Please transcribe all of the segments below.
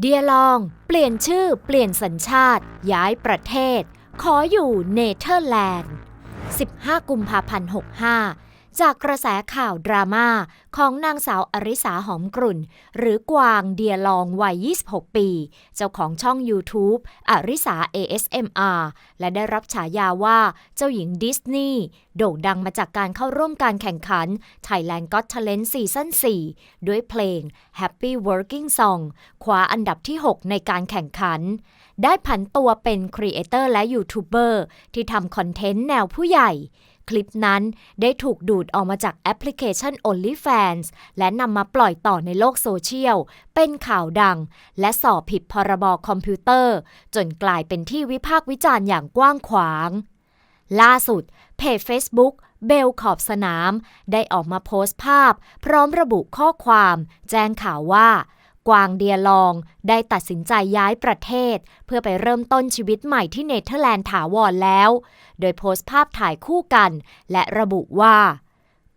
เดียลอง เปลี่ยนชื่อเปลี่ยนสัญชาติ ย้ายประเทศ ขออยู่เนเธอร์แลนด์ 15 กุมภาพันธ์ 65 จากกระแสข่าวดราม่าของนางสาวอริสาหอมกลุ่น หรือกวางเดียลองวัย 26 ปี เจ้าของช่อง YouTube อริสา ASMR และได้รับฉายาว่าเจ้าหญิงดิสนีย์โด่งดังมาจากการเข้าร่วมการแข่งขัน Thailand Got Talent ซีซั่น4 ด้วยเพลง Happy Working Song คว้าอันดับที่ 6 ในการแข่งขัน ได้ผันตัวเป็นครีเอเตอร์และยูทูบเบอร์ที่ทำคอนเทนต์แนวผู้ใหญ่ คลิปนั้นได้ถูกดูดออกมาจากแอปพลิเคชัน OnlyFans และนำมาปล่อยต่อในโลกโซเชียล เป็นข่าวดัง และสอบผิดพรบคอมพิวเตอร์ จนกลายเป็นที่วิพากษ์วิจารณ์อย่างกว้างขวาง ล่าสุด เพจ Facebook เบลขอบสนาม ได้ออกมาโพสต์ภาพ พร้อมระบุข้อความ แจ้งข่าวว่า กวางเดียลอง ได้ตัดสินใจย้ายประเทศ เพื่อไปเริ่มต้นชีวิตใหม่ที่เนเธอร์แลนด์ถาวรแล้ว โดยโพสต์ภาพถ่ายคู่กัน และระบุว่า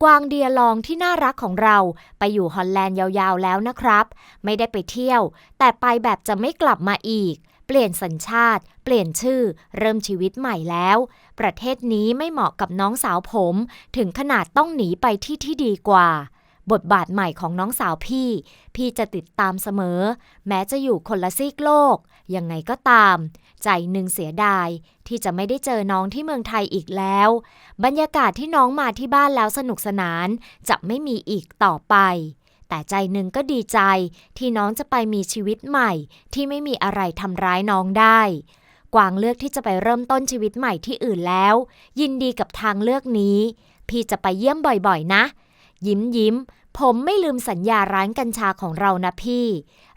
กวางเดียลองที่น่ารักของเราไปอยู่ฮอลแลนด์ยาวๆแล้วนะครับ ไม่ได้ไปเที่ยว แต่ไปแบบจะไม่กลับมาอีก เปลี่ยนสัญชาติ เปลี่ยนชื่อ เริ่มชีวิตใหม่แล้ว ประเทศนี้ไม่เหมาะกับน้องสาวผม ถึงขนาดต้องหนีไปที่ที่ดีกว่า บทบาทใหม่ของน้องสาวพี่ พี่จะติดตามเสมอ แม้จะอยู่คนละซีกโลก ยังไงก็ตาม ใจหนึ่งเสียดาย ที่จะไม่ได้เจอน้องที่เมืองไทยอีกแล้ว บรรยากาศที่น้องมาที่บ้านแล้วสนุกสนาน จะไม่มีอีกต่อไป แต่ใจหนึ่งก็ดีใจ ที่น้องจะไปมีชีวิตใหม่ ที่ไม่มีอะไรทำร้ายน้องได้กวางเลือกที่จะไปเริ่มต้นชีวิตใหม่ที่อื่นแล้ว ยินดีกับทางเลือกนี้ พี่จะไปเยี่ยมบ่อยๆนะ ยิ้มยิ้ม ผมไม่ลืมสัญญาร้านกัญชาของเรานะพี่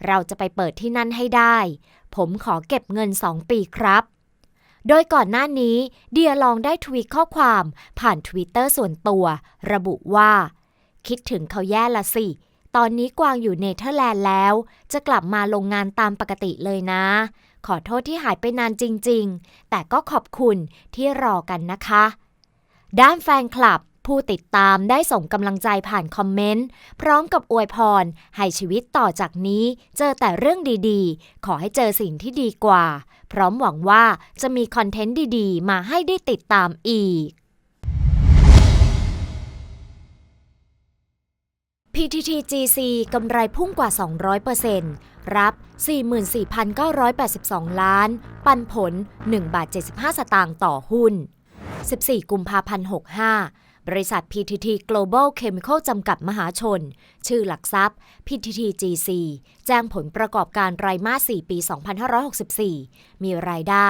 เราจะไปเปิดที่นั่นให้ได้ ผมขอเก็บเงิน2ปีครับ โดยก่อนหน้านี้เดียลองได้ทวีตข้อความผ่านทวิตเตอร์ส่วนตัว ระบุว่า คิดถึงเขาแย่ละสิ ตอนนี้กวางอยู่เนเธอร์แลนด์แล้ว จะกลับมาลงงานตามปกติเลยนะ ขอโทษที่หายไปนานจริง ๆ แต่ก็ขอบคุณที่รอกันนะคะ ด้านแฟนคลับ ผู้ติดตามได้ส่งกำลังใจผ่านคอมเมนต์ พร้อมกับอวยพร ให้ชีวิตต่อจากนี้ เจอแต่เรื่องดีๆ ขอให้เจอสิ่งที่ดีกว่า พร้อมหวังว่าจะมีคอนเทนต์ดีๆ มาให้ได้ติดตามอีก PTTGC กำไรพุ่งกว่า 200%รับ 44,982 ล้าน ปันผล 1 บาท 75 สตางค์ต่อหุ้น 14 กุมภาพันธ์ 65 บริษัท PTT Global Chemical จำกัดมหาชน ชื่อหลักทรัพย์ PTTGC แจ้งผลประกอบการไตรมาส 4 ปี 2564 มีรายได้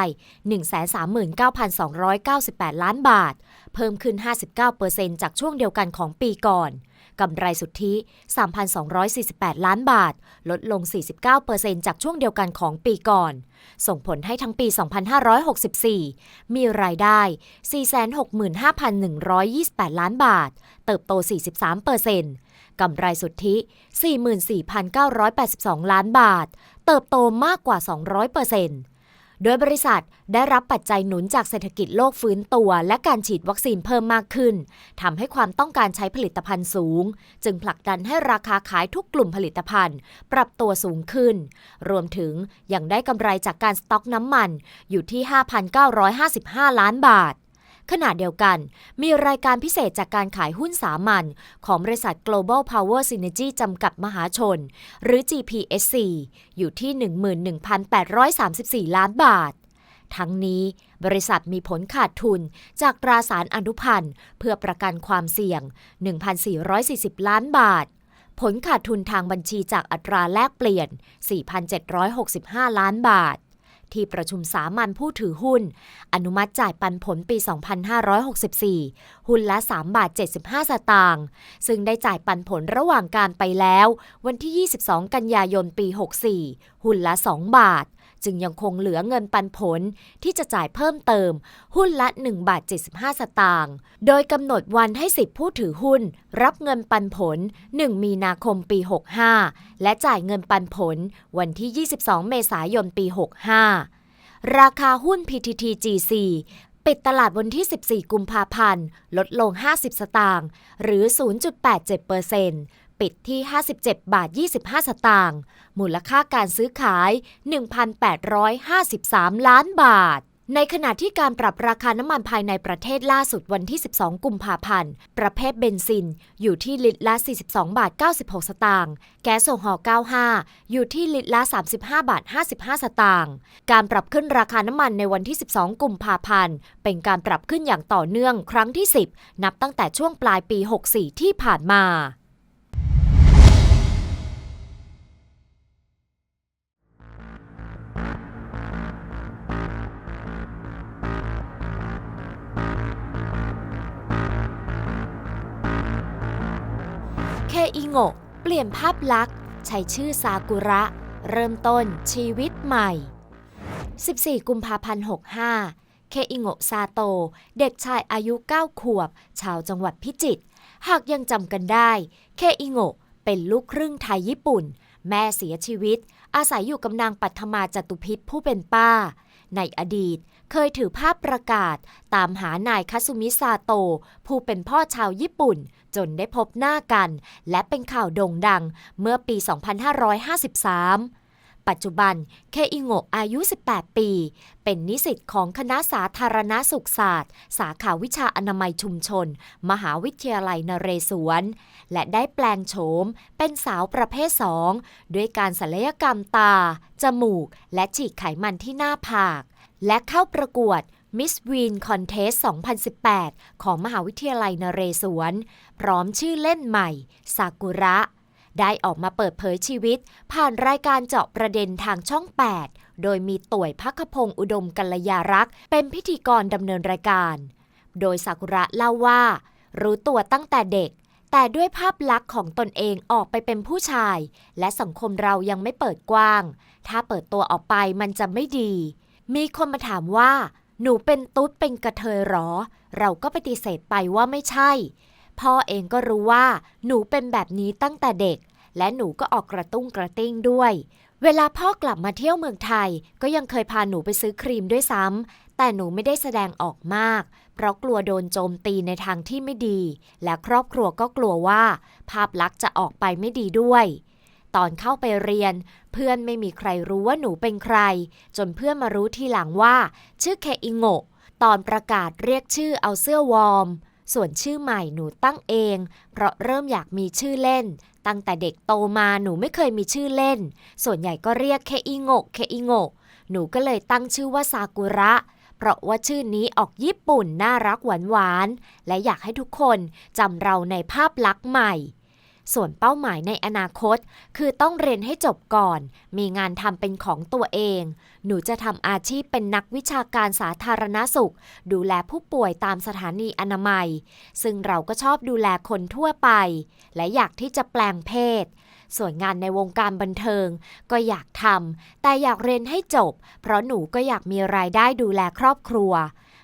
139,298 ล้านบาท เพิ่มขึ้น 59%จากช่วงเดียวกันของปีก่อน กำไรสุทธิ 3,248 ล้านบาท ลดลง 49%จากช่วงเดียวกันของปีก่อน ส่งผลให้ทั้งปี 2564 มีรายได้ 465,128 ล้านบาท เติบโต 43%กำไรสุทธิ 44,982 ล้านบาท เติบโตมากกว่า 200% โดยบริษัทได้รับปัจจัยหนุนจากเศรษฐกิจโลกฟื้นตัว และการฉีดวัคซีนเพิ่มมากขึ้นทำให้ความต้องการใช้ผลิตภัณฑ์สูง จึงผลักดันให้ราคาขายทุกกลุ่มผลิตภัณฑ์ ปรับตัวสูงขึ้น รวมถึงยังได้กำไรจากการสต็อกน้ำมันอยู่ที่ 5,955 ล้านบาท ขณะเดียวกัน มีรายการพิเศษจากการขายหุ้นสามัญของบริษัท Global Power Synergy จำกัดมหาชน หรือ GPSC อยู่ที่ 11,834 ล้านบาท ทั้งนี้บริษัทมีผลขาดทุนจากตราสารอนุพันธ์เพื่อประกันความเสี่ยง 1,440 ล้านบาท ผลขาดทุนทางบัญชีจากอัตราแลกเปลี่ยน 4,765 ล้านบาท ที่ประชุมสามัญผู้ถือหุ้น อนุมัติจ่ายปันผลปี 2564 หุ้นละ 3 บาท 75 สตางค์ซึ่งได้จ่ายปันผลระหว่างการไปแล้ว วันที่ 22 กันยายนปี 64 หุ้นละ 2 บาท จึงยังคงเหลือเงินปันผลที่จะจ่ายเพิ่มเติม หุ้นละ1บาท75 สตางค์โดยกำหนดวันให้สิทธิผู้ถือหุ้น รับเงินปันผล 1 มีนาคมปี 65 และจ่ายเงินปันผลวันที่ 22 เมษายนปี 65 ราคาหุ้น PTTGC ปิดตลาดวันที่ 14 กุมภาพันธ์ ลดลง 50 สตางค์ หรือ 0.87%ป ปิดที่ 57 บาท 25 สตางค์ มูลค่าการซื้อขาย 1,853 ล้านบาทในขณะที่การปรับราคาน้ำมันภายในประเทศล่าสุดวันที่ 12 กุมภาพันธ์ ประเภทเบนซิน อยู่ที่ลิตรละ 42 บาท 96 สตางค์ แก๊สโซฮอล์95 อยู่ที่ลิตรละ 35 บาท 55 สตางค์ การปรับขึ้นราคาน้ำมันในวันที่ 12 กุมภาพันธ์ เป็นการปรับขึ้นอย่างต่อเนื่องครั้งที่ 10 นับตั้งแต่ช่วงปลายปี 64 ที่ผ่านมา อิโงะเปลี่ยนภาพลักษณ์ ใช้ชื่อซากุระ เริ่มต้นชีวิตใหม่ 14 กุมภาพันธ์ 65 เคอิโงะซาโต เด็กชายอายุ 9 ขวบ ชาวจังหวัดพิจิตร หากยังจำกันได้ เคอิโงะเป็นลูกครึ่งไทยญี่ปุ่น แม่เสียชีวิต อาศัยอยู่กับนางปัทมาจตุพิษผู้เป็นป้า ในอดีตเคยถือภาพประกาศ ตามหานายคาซุมิซาโต ผู้เป็นพ่อชาวญี่ปุ่น จนได้พบหน้ากัน และเป็นข่าวโด่งดังเมื่อปี 2553 ปัจจุบันเคอิโงะอายุ 18 ปี เป็นนิสิตของคณะสาธารณสุขศาสตร์ สาขาวิชาอนามัยชุมชน มหาวิทยาลัยนเรศวร และได้แปลงโฉมเป็นสาวประเภท2ด้วยการศัลยกรรมตา จมูก และฉีกไขมันที่หน้าผาก และเข้าประกวด Miss Ween Contest 2018 ของมหาวิทยาลัยนเรศวร พร้อมชื่อเล่นใหม่ ซากุระ ได้ออกมาเปิดเผยชีวิต ผ่านรายการเจาะประเด็นทางช่อง 8 โดยมีต่วยพักพงศ์อุดมกัลยารักษ์เป็นพิธีกรดำเนินรายการ โดยซากุระเล่าว่า รู้ตัวตั้งแต่เด็ก แต่ด้วยภาพลักษณ์ของตนเองออกไปเป็นผู้ชาย และสังคมเรายังไม่เปิดกว้าง ถ้าเปิดตัวออกไปมันจะไม่ดี มีคนมาถามว่า หนูเป็นตุ๊ดเป็นกระเทยหรอ เราก็ปฏิเสธไปว่าไม่ใช่ พ่อเองก็รู้ว่า หนูเป็นแบบนี้ตั้งแต่เด็ก และหนูก็ออกกระตุ้งกระติ้งด้วย เวลาพ่อกลับมาเที่ยวเมืองไทย ก็ยังเคยพาหนูไปซื้อครีมด้วยซ้ำแต่หนูไม่ได้แสดงออกมาก เพราะกลัวโดนโจมตีในทางที่ไม่ดี และครอบครัวก็กลัวว่า ภาพลักษณ์จะออกไปไม่ดีด้วยตอนเข้าไปเรียน เพื่อนไม่มีใครรู้ว่าหนูเป็นใคร จนเพื่อนมารู้ทีหลังว่า ชื่อเคอิงโงะตอนประกาศเรียกชื่อเอาเสื้อวอร์ม ส่วนชื่อใหม่หนูตั้งเอง เพราะเริ่มอยากมีชื่อเล่น ตั้งแต่เด็กโตมาหนูไม่เคยมีชื่อเล่น ส่วนใหญ่ก็เรียกเคอิโงะเคอิโงะหนูก็เลยตั้งชื่อว่าซากุระ เพราะว่าชื่อนี้ออกญี่ปุ่นน่ารักหวานหวาน และอยากให้ทุกคนจำเราในภาพลักษณ์ใหม่ ส่วนเป้าหมายในอนาคต คือต้องเรียนให้จบก่อน มีงานทำเป็นของตัวเอง หนูจะทำอาชีพเป็นนักวิชาการสาธารณสุข ดูแลผู้ป่วยตามสถานีอนามัย ซึ่งเราก็ชอบดูแลคนทั่วไป และอยากที่จะแปลงเพศส่วนงานในวงการบันเทิง ก็อยากทำแต่อยากเรียนให้จบ เพราะหนูก็อยากมีรายได้ดูแลครอบครัว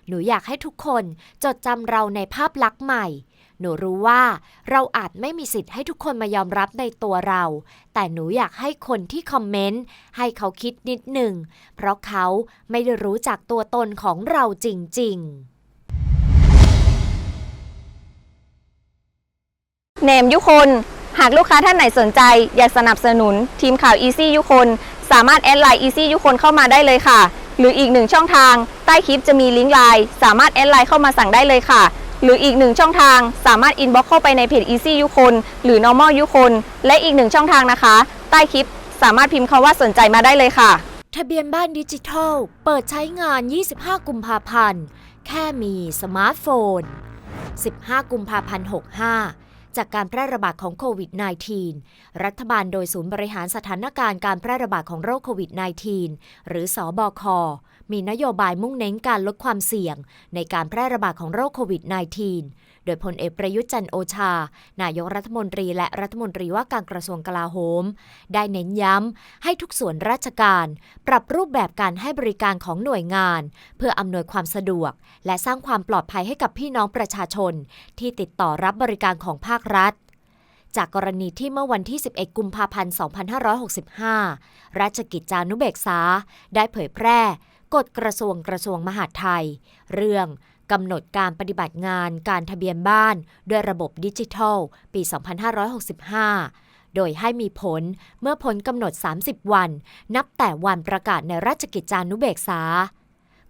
หนูอยากให้ทุกคนจดจำเราในภาพลักษณ์ใหม่ หนูรู้ว่าเราอาจไม่มีสิทธิ์ให้ทุกคนมายอมรับในตัวเรา แต่หนูอยากให้คนที่คอมเมนต์ให้เขาคิดนิดหนึ่ง เพราะเขาไม่ได้รู้จักตัวตนของเราจริง ๆเนมยุคน หากลูกค้าท่านไหนสนใจ อยากสนับสนุน ทีมข่าว Easy ยุคน สามารถแอดไลน์ Easy ยุคนเข้ามาได้เลยค่ะ หรืออีกหนึ่งช่องทาง ใต้คลิปจะมีลิงก์ไลน์สามารถแอดไลน์เข้ามาสั่งได้เลยค่ะ หรืออีกหนึ่งช่องทางสามารถอินบ็อกเข้าไปในเพจ Easy ยุคนหรือ Normal ยุคนและอีกหนึ่งช่องทางนะคะ ใต้คลิปสามารถพิมพ์คำว่าสนใจมาได้เลยค่ะ ทะเบียนบ้านดิจิทัล เปิดใช้งาน 25 กุมภาพันธ์ แค่มีสมาร์ทโฟน 15 กุมภาพันธ์ 65 จากการแพร่ระบาดของโควิด -19 รัฐบาลโดยศูนย์บริหารสถานการณ์การแพร่ระบาดของโรคโควิด -19 หรือสอบค มีนโยบายมุ่งเน้นการลดความเสี่ยง ในการแพร่ระบาดของโรคโควิด -19 โดยพลเอกประยุทธ์จันโอชา นายกรัฐมนตรีและรัฐมนตรีว่าการกระทรวงกลาโหม ได้เน้นย้ำให้ทุกส่วนราชการ ปรับรูปแบบการให้บริการของหน่วยงาน เพื่ออำนวยความสะดวก และสร้างความปลอดภัยให้กับพี่น้องประชาชน ที่ติดต่อรับบริการของภาครัฐจากกรณีที่เมื่อวันที่ 11 กุมภาพันธ์ 2565 ราชกิจจานุเบกษา ได้เผยแพร่ กฎกระทรวงกระทรวงมหาดไทย เรื่องกำหนดการปฏิบัติงานการทะเบียนบ้าน ด้วยระบบดิจิทัล ปี 2565 โดยให้มีผลเมื่อพ้นกำหนด 30 วัน นับแต่วันประกาศในราชกิจจานุเบกษา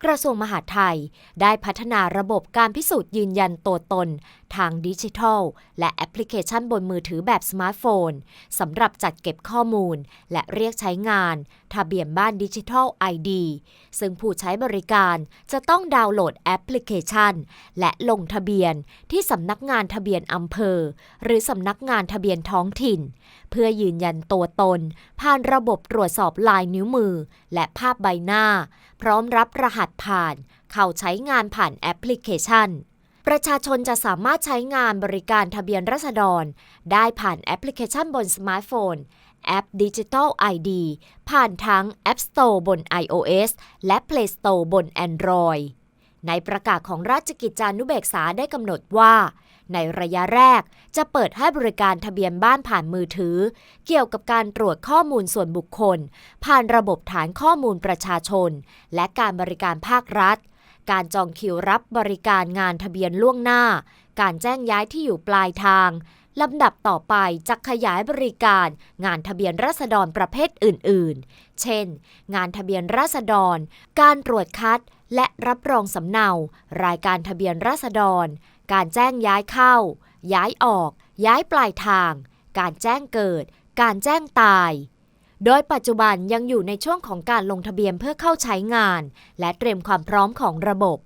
กระทรวงมหาดไทยได้พัฒนาระบบการพิสูจน์ยืนยันตัวตนทางดิจิทัล และแอปพลิเคชันบนมือถือแบบสมาร์ทโฟนสำหรับจัดเก็บข้อมูล และเรียกใช้งาน ทะเบียนบ้านดิจิทัล ID ซึ่งผู้ใช้บริการจะต้องดาวน์โหลดแอปพลิเคชัน และลงทะเบียนที่สำนักงานทะเบียนอำเภอ หรือสำนักงานทะเบียนท้องถิ่น เพื่อยืนยันตัวตน ผ่านระบบตรวจสอบลายนิ้วมือ และภาพใบหน้า พร้อมรับรหัสผ่าน เข้าใช้งานผ่านแอปพลิเคชัน ประชาชนจะสามารถใช้งานบริการทะเบียนราษฎร ได้ผ่านแอปพลิเคชันบนสมาร์ทโฟน แอป Digital ID ผ่านทั้ง App Store บน iOS และ Play Store บน Android ในประกาศของราชกิจจานุเบกษาได้กำหนดว่า ในระยะแรกจะเปิดให้บริการทะเบียนบ้านผ่านมือถือ เกี่ยวกับการตรวจข้อมูลส่วนบุคคล ผ่านระบบฐานข้อมูลประชาชน และการบริการภาครัฐ การจองคิวรับบริการงานทะเบียนล่วงหน้า การแจ้งย้ายที่อยู่ปลายทางลำดับต่อไปจะขยายบริการงานทะเบียนราษฎรประเภทอื่น ๆ เช่น งานทะเบียนราษฎร การตรวจคัด และรับรองสำเนา รายการทะเบียนราษฎร การแจ้งย้ายเข้า ย้ายออก ย้ายปลายทาง การแจ้งเกิด การแจ้งตาย โดยปัจจุบันยังอยู่ในช่วงของการลงทะเบียนเพื่อเข้าใช้งาน และเตรียมความพร้อมของระบบ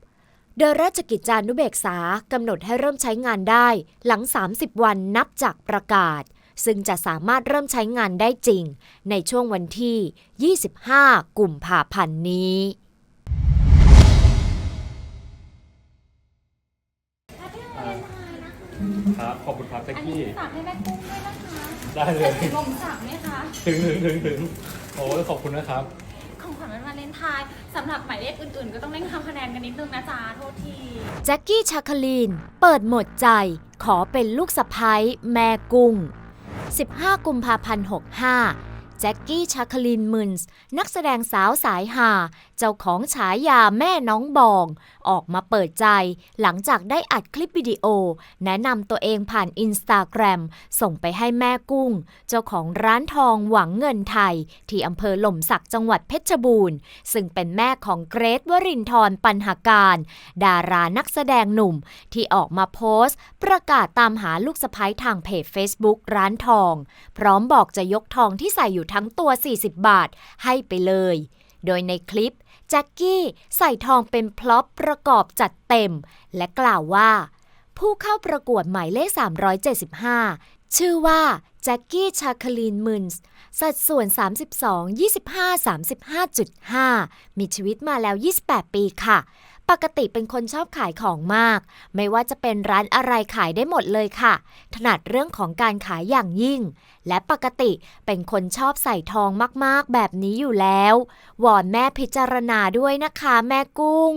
โดยราชกิจจานุเบกษากำหนดให้เริ่มใช้งานได้หลัง 30 วันนับจากประกาศ ซึ่งจะสามารถเริ่มใช้งานได้จริง ในช่วงวันที่ 25 กุมภาพันธ์นี้ครับขอบคุณครับแจ็คอันนี้กี้ฝากให้แม่กุ้งด้วยนะคะ ได้เลยถึงลมสักไหมคะ ถึงถึงถึงถึงโอ้ยขอบคุณนะครับ ของขวัญวันวาเลนไทน์สำหรับหมายเลขอื่นๆ ก็ต้องเร่งทำคะแนนกันนิดนึงนะจ๊ะโทษที แจ็คกี้ชาคลีน เปิดหมดใจ ขอเป็นลูกสะพ้ยแม่กุ้ง 15 กุมภาพันธ์ 65 แจ็คกี้ชาคลีนมึนส์ นักแสดงสาวสายหา เจ้าของฉายาแม่น้องบอง ออกมาเปิดใจ หลังจากได้อัดคลิปวิดีโอ แนะนำตัวเองผ่านอินสตาแกรมส่งไปให้แม่กุ้ง เจ้าของร้านทองหวังเงินไทย ที่อำเภอหล่มสักจังหวัดเพชรบูรณ์ ซึ่งเป็นแม่ของเกรทวรินทร์ปัญหาการ ดารานักแสดงหนุ่ม ที่ออกมาโพสต์ ประกาศตามหาลูกสะพ้ยทางเพจ Facebook ร้านทอง พร้อมบอกจะยกทองที่ใส่อยู่ทั้งตัว 40 บาทให้ไปเลย โดยในคลิป แจ็คกี้ใส่ทองเป็นพล็อปประกอบจัดเต็ม และกล่าวว่า ผู้เข้าประกวดหมายเลข 375 ชื่อว่าแจ็คกี้ชาคลีนมุนส์สัดส่วน 32 25 35.5 มีชีวิตมาแล้ว 28 ปีค่ะ ปกติเป็นคนชอบขายของมาก ไม่ว่าจะเป็นร้านอะไรขายได้หมดเลยค่ะ ถนัดเรื่องของการขายอย่างยิ่ง และปกติเป็นคนชอบใส่ทองมากๆ แบบนี้อยู่แล้ว วอนแม่พิจารณาด้วยนะคะแม่กุ้ง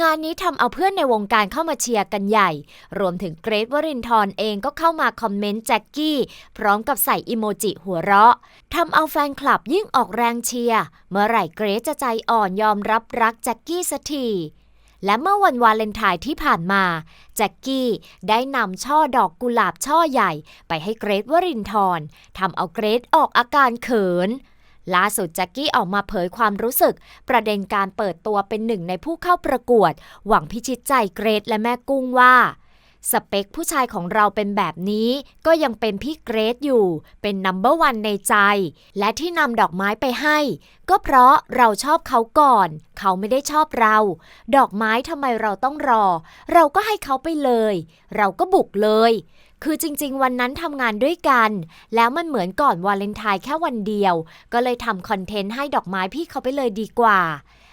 งานนี้ทำเอาเพื่อนในวงการเข้ามาเชียร์กันใหญ่ รวมถึงเกรทวรินทร์เองก็เข้ามาคอมเมนต์แจ็คกี้ พร้อมกับใส่อิโมจิหัวเราะทำเอาแฟนคลับยิ่งออกแรงเชียร์เมื่อไหร่เกรทจะใจอ่อนยอมรับรักแจ็คกี้สักทีและเมื่อวันวาเลนไทน์ที่ผ่านมาแจ็คกี้ได้นำช่อดอกกุหลาบช่อใหญ่ ไปให้เกรทวรินทร์ทำเอาเกรทออกอาการเขิน ล่าสุดแจ็คกี้ออกมาเผยความรู้สึก ประเด็นการเปิดตัวเป็นหนึ่งในผู้เข้าประกวด หวังพิชิตใจเกรทและแม่กุ้งว่าสเปคผู้ชายของเราเป็นแบบนี้ ก็ยังเป็นพี่เกรทอยู่ เป็นนัมเบอร์วันในใจ และที่นำดอกไม้ไปให้ ก็เพราะเราชอบเขาก่อน เขาไม่ได้ชอบเรา ดอกไม้ทำไมเราต้องรอ เราก็ให้เขาไปเลย เราก็บุกเลย คือจริง ๆ วันนั้นทำงานด้วยกัน แล้วมันเหมือนก่อนวาเลนไทน์แค่วันเดียว ก็เลยทำคอนเทนต์ให้ดอกไม้พี่เขาไปเลยดีกว่า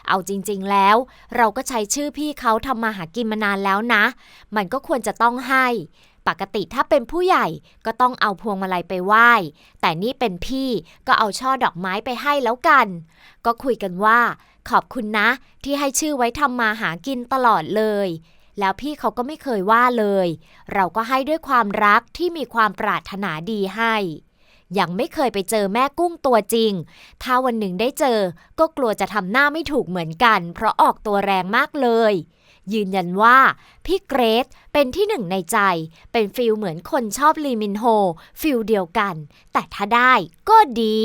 เอาจริง ๆ แล้ว เราก็ใช้ชื่อพี่เขาทำมาหากินมานานแล้วนะ มันก็ควรจะต้องให้ ปกติถ้าเป็นผู้ใหญ่ก็ต้องเอาพวงมาลัยไปไหว้ แต่นี่เป็นพี่ก็เอาช่อดอกไม้ไปให้แล้วกัน ก็คุยกันว่า ขอบคุณนะ ที่ให้ชื่อไว้ทำมาหากินตลอดเลย แล้วพี่เขาก็ไม่เคยว่าเลย เราก็ให้ด้วยความรักที่มีความปรารถนาดีให้ยังไม่เคยไปเจอแม่กุ้งตัวจริง ถ้าวันหนึ่งได้เจอ ก็กลัวจะทำหน้าไม่ถูกเหมือนกัน เพราะออกตัวแรงมากเลย ยืนยันว่า พี่เกรซเป็นที่หนึ่งในใจ เป็นฟิลเหมือนคนชอบลีมินโฮ ฟิลเดียวกัน แต่ถ้าได้ก็ดี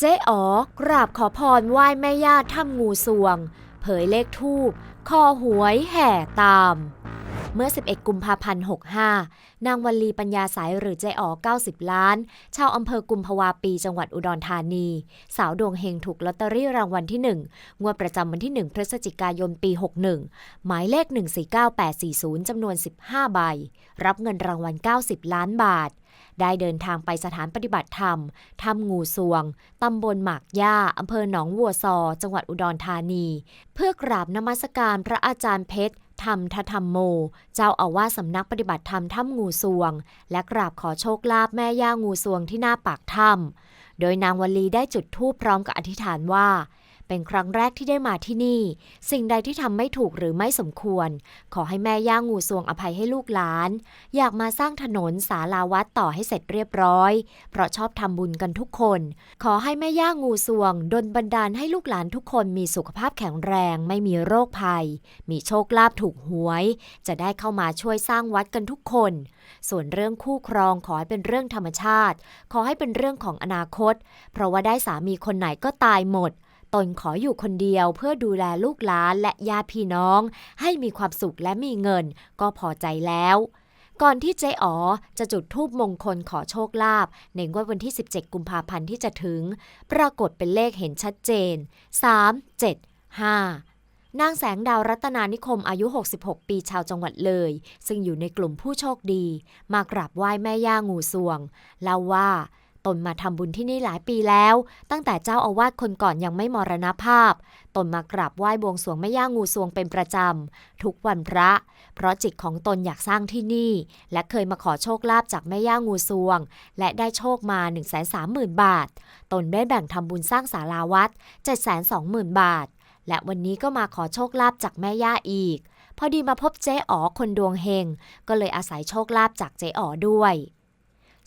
เจ๊อ๋อกราบขอพรไหว้แม่ย่าถ้ำงูสวง เผยเลขทูบคอหวยแห่ตาม เมื่อ 11 กุมภาพันธ์ 65 นางวัลลีปัญญาสายหรือเจ๊อ๋อ90 ล้าน ชาวอำเภอกุมภาวาปีจังหวัดอุดรธานี สาวดวงเฮงถูกลอตเตอรี่รางวัลที่ 1 งวดประจำวันที่ 1 พฤศจิกายนปี 61 หมายเลข 149840จำนวน 15 ใบ รับเงินรางวัล 90 ล้านบาท ได้เดินทางไปสถานปฏิบัติธรรมถ้ำงูสวง ตำบลหมากย่าอำเภอหนองวัวซอ จังหวัดอุดรธานี เพื่อกราบนมัสการพระอาจารย์เพชรธรรมทธรรมโม เจ้าอาวาสสำนักปฏิบัติธรรมถ้ำงูสวง และกราบขอโชคลาภแม่ย่างูสวงที่หน้าปากถ้ำโดยนางวลีได้จุดธูปพร้อมกับอธิษฐานว่า เป็นครั้งแรกที่ได้มาที่นี่ สิ่งใดที่ทำไม่ถูกหรือไม่สมควร ขอให้แม่ย่างูสวงอภัยให้ลูกหลาน อยากมาสร้างถนนสาลาวัดต่อให้เสร็จเรียบร้อย เพราะชอบทำบุญกันทุกคน ขอให้แม่ย่างูสวงดลบันดาลให้ลูกหลานทุกคนมีสุขภาพแข็งแรง ไม่มีโรคภัย มีโชคลาภถูกหวย จะได้เข้ามาช่วยสร้างวัดกันทุกคน ส่วนเรื่องคู่ครองขอให้เป็นเรื่องธรรมชาติ ขอให้เป็นเรื่องของอนาคต เพราะว่าได้สามีคนไหนก็ตายหมด ตนขออยู่คนเดียวเพื่อดูแลลูกหลานและญาติพี่น้อง ให้มีความสุขและมีเงิน ก็พอใจแล้วก่อนที่เจ๊อ๋อจะจุดธูปมงคลขอโชคลาภในงวดวันที่ 17 กุมภาพันธ์ที่จะถึง ปรากฏเป็นเลขเห็นชัดเจน 3 7 5 นางแสงดาวรัตนานิคมอายุ 66 ปีชาวจังหวัดเลย ซึ่งอยู่ในกลุ่มผู้โชคดี มากราบไหว้แม่ย่างูสวงเล่าว่า ตนมาทำบุญที่นี่หลายปีแล้ว ตั้งแต่เจ้าอาวาสคนก่อนยังไม่มรณภาพ ตนมากราบไหว้บวงสรวงแม่ย่างูสวงเป็นประจำ ทุกวันพระ เพราะจิตของตนอยากสร้างที่นี่ และเคยมาขอโชคลาภจากแม่ย่างูสวง และได้โชคมา 1 3 0 0 0 0 บาท ตนได้แบ่งทำบุญสร้างศาลาวัด 720,000 บาท และวันนี้ก็มาขอโชคลาภจากแม่ย่าอีก พอดีมาพบเจ๊อ๋อคนดวงเฮงก็เลยอาศัยโชคลาภจากเจ๊อ๋อด้วย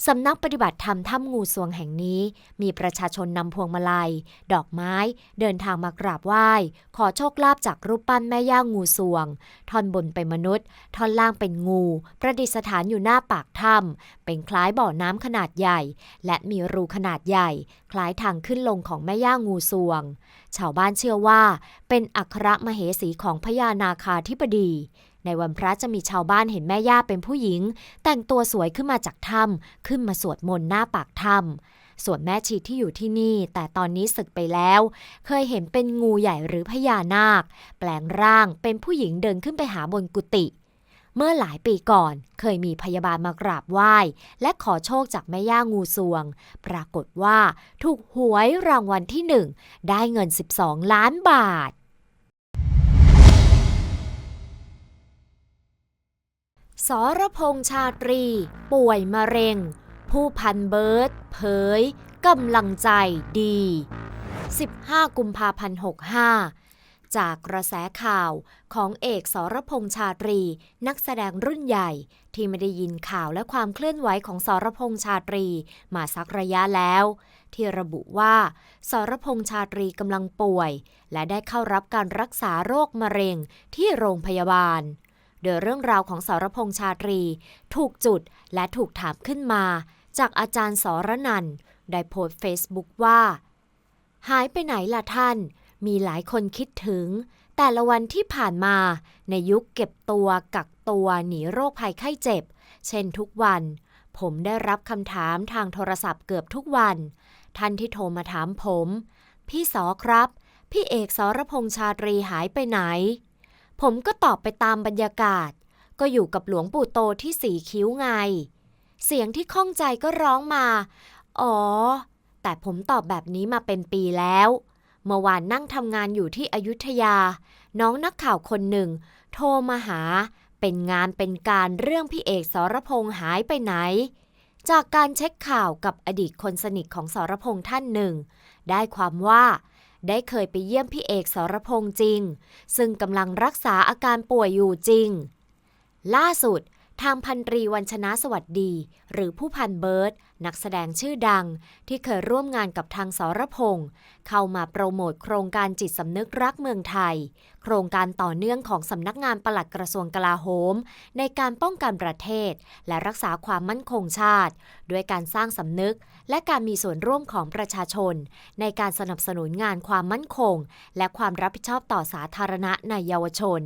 สำนักปฏิบัติธรรมถ้ำงูสวงแห่งนี้ มีประชาชนนำพวงมาลัย ดอกไม้ เดินทางมากราบไหว้ ขอโชคลาภจากรูปปั้นแม่ย่างูสวง ท่อนบนเป็นมนุษย์ ท่อนล่างเป็นงู ประดิษฐานอยู่หน้าปากถ้ำเป็นคล้ายบ่อน้ำขนาดใหญ่ และมีรูขนาดใหญ่ คล้ายทางขึ้นลงของแม่ย่างูสวง ชาวบ้านเชื่อว่า เป็นอัครมเหสีของพญานาคาธิบดี ในวันพระจะมีชาวบ้านเห็นแม่ย่าเป็นผู้หญิง แต่งตัวสวยขึ้นมาจากถ้ำขึ้นมาสวดมนต์หน้าปากถ้ำส่วนแม่ชีที่อยู่ที่นี่ แต่ตอนนี้ศึกไปแล้ว เคยเห็นเป็นงูใหญ่หรือพญานาค แปลงร่างเป็นผู้หญิงเดินขึ้นไปหาบนกุฏิเมื่อหลายปีก่อนเคยมีพยาบาลมากราบไหว้ และขอโชคจากแม่ย่างูสวง ปรากฏว่าถูกหวยรางวัลที่หนึ่งได้เงิน 12 ล้านบาท สรพงษ์ชาตรี ป่วยมะเร็ง ผู้พันเบิร์ตเผยกำลังใจดี 15 กุมภาพันธ์ 65 จากกระแสข่าวของเอกสรพงษ์ชาตรี นักแสดงรุ่นใหญ่ที่ไม่ได้ยินข่าวและความเคลื่อนไหวของสรพงษ์ชาตรี มาสักระยะแล้ว ที่ระบุว่าสรพงษ์ชาตรีกำลังป่วย และได้เข้ารับการรักษาโรคมะเร็งที่โรงพยาบาล โดยเรื่องราวของสรพงษ์ชาตรี ถูกจุดและถูกถามขึ้นมา จากอาจารย์สรนันได้โพสต์เฟซบุ๊กว่า หายไปไหนล่ะท่าน มีหลายคนคิดถึง แต่ละวันที่ผ่านมาในยุคเก็บตัวกักตัวหนีโรคภัยไข้เจ็บ เช่นทุกวัน ผมได้รับคำถามทางโทรศัพท์เกือบทุกวัน ท่านที่โทรมาถามผม พี่สอครับ พี่เอกสรพงษ์ชาตรีหายไปไหน ผมก็ตอบไปตามบรรยากาศ ก็อยู่กับหลวงปู่โตที่สีคิ้วไง เสียงที่ข้องใจก็ร้องมา อ๋อ แต่ผมตอบแบบนี้มาเป็นปีแล้ว เมื่อวานนั่งทำงานอยู่ที่อยุธยา น้องนักข่าวคนหนึ่ง โทรมาหา เป็นงานเป็นการเรื่องพี่เอกสรพงษ์หายไปไหน จากการเช็คข่าวกับอดีตคนสนิทของสรพงษ์ท่านหนึ่ง ได้ความว่า ได้เคยไปเยี่ยมพี่เอกสรพงษ์จริง ซึ่งกำลังรักษาอาการป่วยอยู่จริง ล่าสุด ทางพันตรีวัญชนะสวัสดี หรือผู้พันเบิร์ตนักแสดงชื่อดัง ที่เคยร่วมงานกับทางสรพงษ์เข้ามาโปรโมทโครงการจิตสำนึกรักเมืองไทย โครงการต่อเนื่องของสำนักงานปลัดกระทรวงกลาโหม ในการป้องกันประเทศ และรักษาความมั่นคงชาติ ด้วยการสร้างสำนึก และการมีส่วนร่วมของประชาชน ในการสนับสนุนงานความมั่นคง และความรับผิดชอบต่อสาธารณะในเยาวชน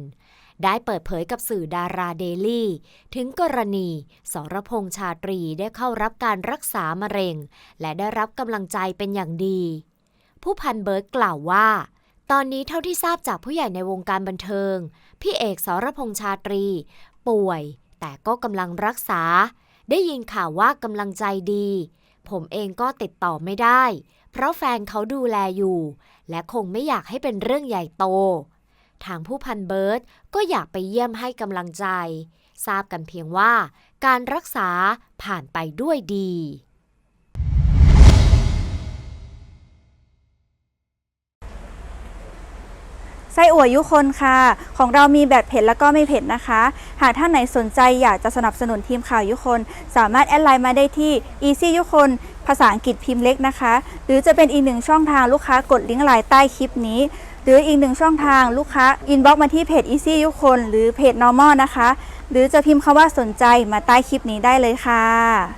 ได้เปิดเผยกับสื่อดาราเดลี่ ถึงกรณีสรพงษ์ชาตรีได้เข้ารับการรักษามะเร็ง และได้รับกำลังใจเป็นอย่างดี ผู้พันเบิร์ตกล่าวว่า ตอนนี้เท่าที่ทราบจากผู้ใหญ่ในวงการบันเทิง พี่เอกสรพงษ์ชาตรี ป่วย แต่ก็กำลังรักษา ได้ยินข่าวว่ากำลังใจดี ผมเองก็ติดต่อไม่ได้ เพราะแฟนเขาดูแลอยู่ และคงไม่อยากให้เป็นเรื่องใหญ่โต ทางผู้พันเบิร์ตก็อยากไปเยี่ยมให้กำลังใจ ทราบกันเพียงว่า การรักษาผ่านไปด้วยดีไส้อั่วยุคนค่ะ ของเรามีแบบเผ็ดแล้วก็ไม่เผ็ดนะคะ หากท่านไหนสนใจอยากจะสนับสนุนทีมข่าวยุคน สามารถแอดไลน์มาได้ที่ easy ยุคนภาษาอังกฤษพิมพ์เล็กนะคะ หรือจะเป็นอีกหนึ่งช่องทางลูกค้ากดลิงก์ไลน์ใต้คลิปนี้ หรืออีกหนึ่งช่องทางลูกค้าอินบ็อกมาที่เพจ easy ยุคน หรือเพจ normal นะคะ หรือจะพิมพ์คำว่าสนใจมาใต้คลิปนี้ได้เลยค่ะ